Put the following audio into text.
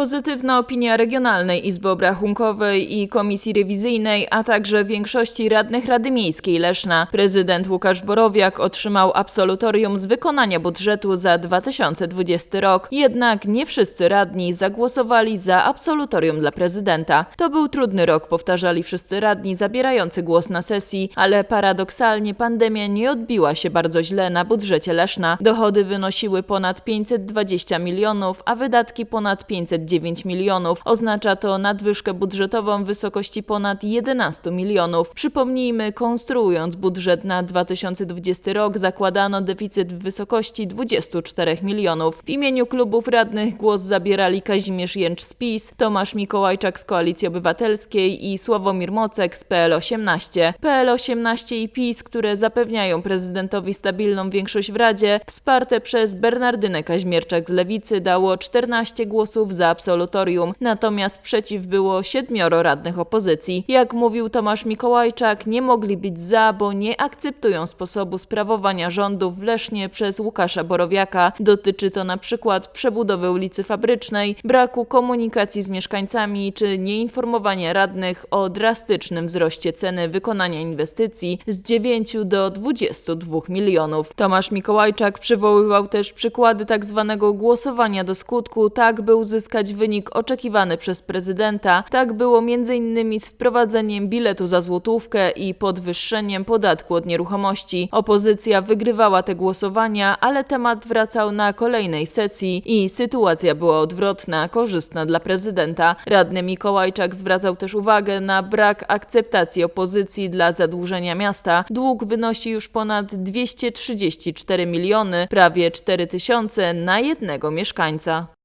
Pozytywna opinia Regionalnej Izby Obrachunkowej i Komisji Rewizyjnej, a także większości radnych Rady Miejskiej Leszna. Prezydent Łukasz Borowiak otrzymał absolutorium z wykonania budżetu za 2020 rok, jednak nie wszyscy radni zagłosowali za absolutorium dla prezydenta. To był trudny rok, powtarzali wszyscy radni zabierający głos na sesji, ale paradoksalnie pandemia nie odbiła się bardzo źle na budżecie Leszna. Dochody wynosiły ponad 520 milionów, a wydatki ponad 509 milionów. Oznacza to nadwyżkę budżetową w wysokości ponad 11 milionów. Przypomnijmy, konstruując budżet na 2020 rok zakładano deficyt w wysokości 24 milionów. W imieniu klubów radnych głos zabierali Kazimierz Jęcz z PiS, Tomasz Mikołajczak z Koalicji Obywatelskiej i Sławomir Mocek z PL18. PL18 i PiS, które zapewniają prezydentowi stabilną większość w Radzie, wsparte przez Bernardynę Kaźmierczak z Lewicy dało 14 głosów za absolutorium, natomiast przeciw było siedmioro radnych opozycji. Jak mówił Tomasz Mikołajczak, nie mogli być za, bo nie akceptują sposobu sprawowania rządów w Lesznie przez Łukasza Borowiaka. Dotyczy to na przykład przebudowy ulicy Fabrycznej, braku komunikacji z mieszkańcami czy nieinformowania radnych o drastycznym wzroście ceny wykonania inwestycji z 9 do 22 milionów. Tomasz Mikołajczak przywoływał też przykłady tak zwanego głosowania do skutku, tak by uzyskać wynik oczekiwany przez prezydenta. Tak było m.in. z wprowadzeniem biletu za złotówkę i podwyższeniem podatku od nieruchomości. Opozycja wygrywała te głosowania, ale temat wracał na kolejnej sesji i sytuacja była odwrotna, korzystna dla prezydenta. Radny Mikołajczak zwracał też uwagę na brak akceptacji opozycji dla zadłużenia miasta. Dług wynosi już ponad 234 miliony, prawie 4 tysiące na jednego mieszkańca.